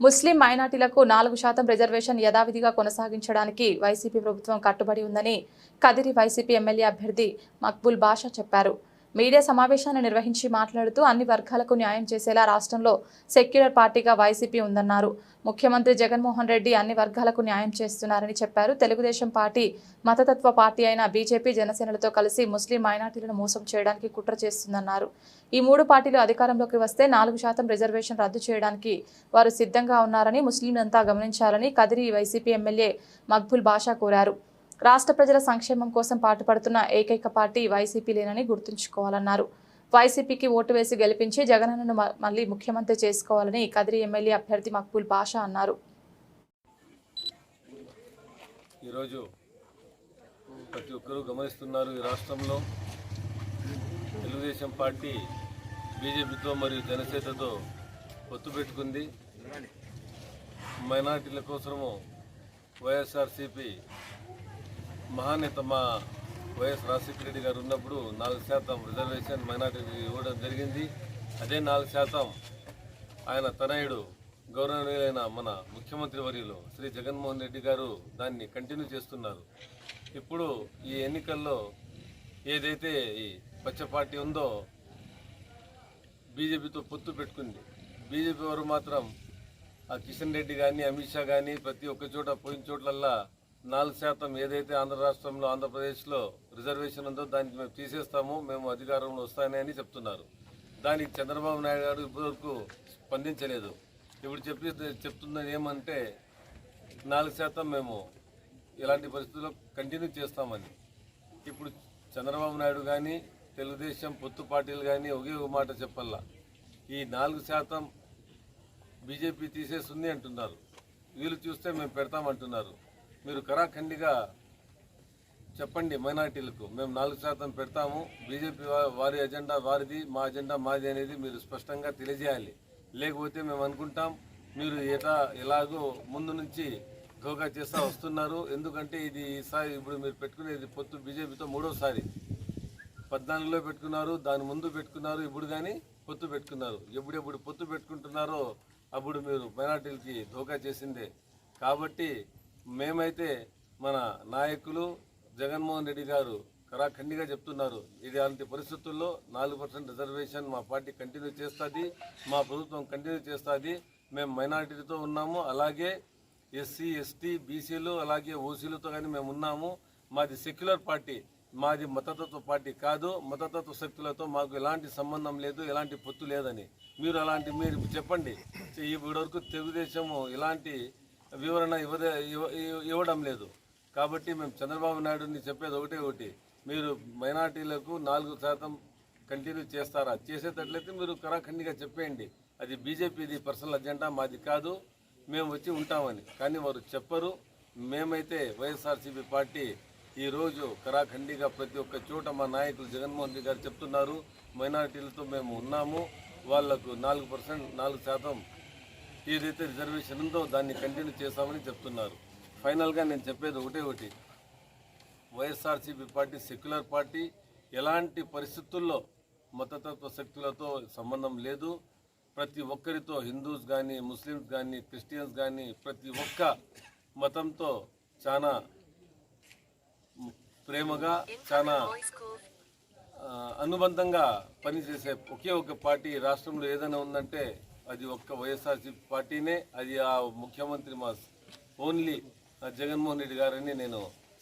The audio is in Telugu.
ముస్లిం మైనార్టీలకు నాలుగు శాతం రిజర్వేషన్ యథావిధిగా కొనసాగించడానికి వైసీపీ ప్రభుత్వం కట్టుబడి ఉందని కదిరి వైసీపీ ఎమ్మెల్యే అభ్యర్థి మక్బుల్ బాషా చెప్పారు. మీడియా సమావేశాన్ని నిర్వహించి మాట్లాడుతూ అన్ని వర్గాలకు న్యాయం చేసేలా రాష్ట్రంలో సెక్యులర్ పార్టీగా వైసీపీ ఉందన్నారు. ముఖ్యమంత్రి జగన్మోహన్ రెడ్డి అన్ని వర్గాలకు న్యాయం చేస్తున్నారని చెప్పారు. తెలుగుదేశం పార్టీ మతతత్వ పార్టీ అయిన బీజేపీ జనసేనలతో కలిసి ముస్లిం మైనార్టీలను మోసం చేయడానికి కుట్ర చేస్తుందన్నారు. ఈ మూడు పార్టీలు అధికారంలోకి వస్తే నాలుగు శాతం రిజర్వేషన్ రద్దు చేయడానికి వారు సిద్ధంగా ఉన్నారని ముస్లింలంతా గమనించాలని కదిరి వైసీపీ ఎమ్మెల్యే మక్బుల్ బాషా కోరారు. రాష్ట్ర ప్రజల సంక్షేమం కోసం పాటుపడుతున్న ఏకైక పార్టీ వైసీపీలేనని గుర్తుంచుకోవాలన్నారు. వైసీపీకి ఓటు వేసి గెలిపించి జగనన్నను మ- మళ్ళీ ముఖ్యమంత్రి చేసుకోవాలని కదిరి ఎమ్మెల్యే అభ్యర్థి మక్బుల్ బాషా అన్నారు. ఈరోజు ప్రతి ఒక్కరూ గమనిస్తున్నారు ఈ రాష్ట్రంలో తెలుగుదేశం పార్టీ బీజేపీతో మరియు జనసేనతో పొత్తు పెట్టుకుంది. మైనార్టీల కోసము వైఎస్ఆర్సీపీ మహానేత మా వైఎస్ రాజశేఖర రెడ్డి గారు ఉన్నప్పుడు నాలుగు శాతం రిజర్వేషన్ మైనార్టీకి ఇవ్వడం జరిగింది. అదే నాలుగు శాతం ఆయన తనయుడు గౌరవనీయులైన మన ముఖ్యమంత్రి వర్యులు శ్రీ జగన్మోహన్ రెడ్డి గారు దాన్ని కంటిన్యూ చేస్తున్నారు. ఇప్పుడు ఈ ఎన్నికల్లో ఏదైతే ఈ పచ్చ పార్టీ ఉందో బీజేపీతో పొత్తు పెట్టుకుంది. బీజేపీ వారు మాత్రం ఆ కిషన్ రెడ్డి కానీ అమిత్ షా కానీ ప్రతి ఒక్క చోట పోయిన చోట్లల్లా నాలుగు శాతం ఏదైతే ఆంధ్ర రాష్ట్రంలో ఆంధ్రప్రదేశ్లో రిజర్వేషన్ ఉందో దానికి మేము తీసేస్తాము మేము అధికారంలో వస్తాయని అని చెప్తున్నారు. దానికి చంద్రబాబు నాయుడు గారు ఇప్పటివరకు స్పందించలేదు. ఇప్పుడు చెప్పి చెప్తున్నది ఏమంటే నాలుగు శాతం మేము ఇలాంటి పరిస్థితుల్లో కంటిన్యూ చేస్తామని. ఇప్పుడు చంద్రబాబు నాయుడు కానీ తెలుగుదేశం పొత్తు పార్టీలు కానీ ఒకే ఒక మాట చెప్పల్లా ఈ నాలుగు శాతం బీజేపీ తీసేస్తుంది అంటున్నారు. వీళ్ళు చూస్తే మేము పెడతామంటున్నారు. మీరు కరాఖండిగా చెప్పండి మైనార్టీలకు. మేము నాలుగు శాతం పెడతాము. బీజేపీ వారి ఎజెండా వారిది మా ఎజెండా మాది అనేది మీరు స్పష్టంగా తెలియజేయాలి. లేకపోతే మేము అనుకుంటాం మీరు ఎటా ఎలాగో ముందు నుంచి ధోకా చేస్తా వస్తున్నారు. ఎందుకంటే ఇది ఈసారి ఇప్పుడు మీరు పెట్టుకునేది పొత్తు బీజేపీతో మూడోసారి. పద్నాలుగులో పెట్టుకున్నారు దాని ముందు పెట్టుకున్నారు ఇప్పుడు కానీ పొత్తు పెట్టుకున్నారు. ఎప్పుడెప్పుడు పొత్తు పెట్టుకుంటున్నారో అప్పుడు మీరు మైనార్టీలకి ధోకా చేసిందే. కాబట్టి మేమైతే మన నాయకులు జగన్మోహన్ రెడ్డి గారు కరాఖండిగా చెప్తున్నారు ఇలాంటి పరిస్థితుల్లో నాలుగు పర్సెంట్ రిజర్వేషన్ మా పార్టీ కంటిన్యూ చేస్తుంది మా ప్రభుత్వం కంటిన్యూ చేస్తుంది మేము మైనారిటీతో ఉన్నాము అలాగే ఎస్సీ ఎస్టీ బీసీలు అలాగే ఓసీలతో కానీ మేము ఉన్నాము. మాది సెక్యులర్ పార్టీ మాది మతతత్వ పార్టీ కాదు మతతత్వ శక్తులతో మాకు ఎలాంటి సంబంధం లేదు ఎలాంటి పొత్తు లేదని. మీరు అలాంటి మీరు చెప్పండి. ఇప్పటి వరకు తెలుగుదేశము ఇలాంటి వివరణ ఇవ్వదే ఇవ్వ- ఇవ్వడం లేదు. కాబట్టి మేము చంద్రబాబు నాయుడుని చెప్పేది ఒకటే ఒకటి. మీరు మైనార్టీలకు నాలుగు శాతం కంటిన్యూ చేస్తారా? చేసేటట్లయితే మీరు కరాఖండిగా చెప్పేయండి. అది బీజేపీది పర్సనల్ అజెండా మాది కాదు. మేము వచ్చి ఉంటామని. కానీ వారు చెప్పరు. మేమైతే వైఎస్ఆర్సీపీ పార్టీ ఈరోజు కరాఖండిగా ప్రతి ఒక్క చోట మా నాయకులు జగన్మోహన్ రెడ్డి గారు చెప్తున్నారు. మైనారిటీలతో మేము ఉన్నాము. వాళ్ళకు నాలుగు పర్సెంట్ నాలుగు శాతం ఏదైతే రిజర్వేషన్ ఉందో దాన్ని కంటిన్యూ చేస్తామని చెప్తున్నారు. ఫైనల్గా నేను చెప్పేది ఒకటే ఒకటి. వైఎస్ఆర్సీపీ పార్టీ సెక్యులర్ పార్టీ ఎలాంటి పరిస్థితుల్లో మతతత్వ శక్తులతో సంబంధం లేదు. ప్రతి ఒక్కరితో హిందూస్ కానీ ముస్లిమ్స్ కానీ క్రిస్టియన్స్ కానీ ప్రతి ఒక్క మతంతో చాలా ప్రేమగా చాలా అనుబంధంగా పనిచేసే ఒకే ఒక పార్టీ రాష్ట్రంలో ఏదైనా ఉందంటే అది ఒక్క వైఎస్ఆర్సీపీ పార్టీనే అది ఆ ముఖ్యమంత్రి మా ఓన్లీ జగన్మోహన్ రెడ్డి గారని నేను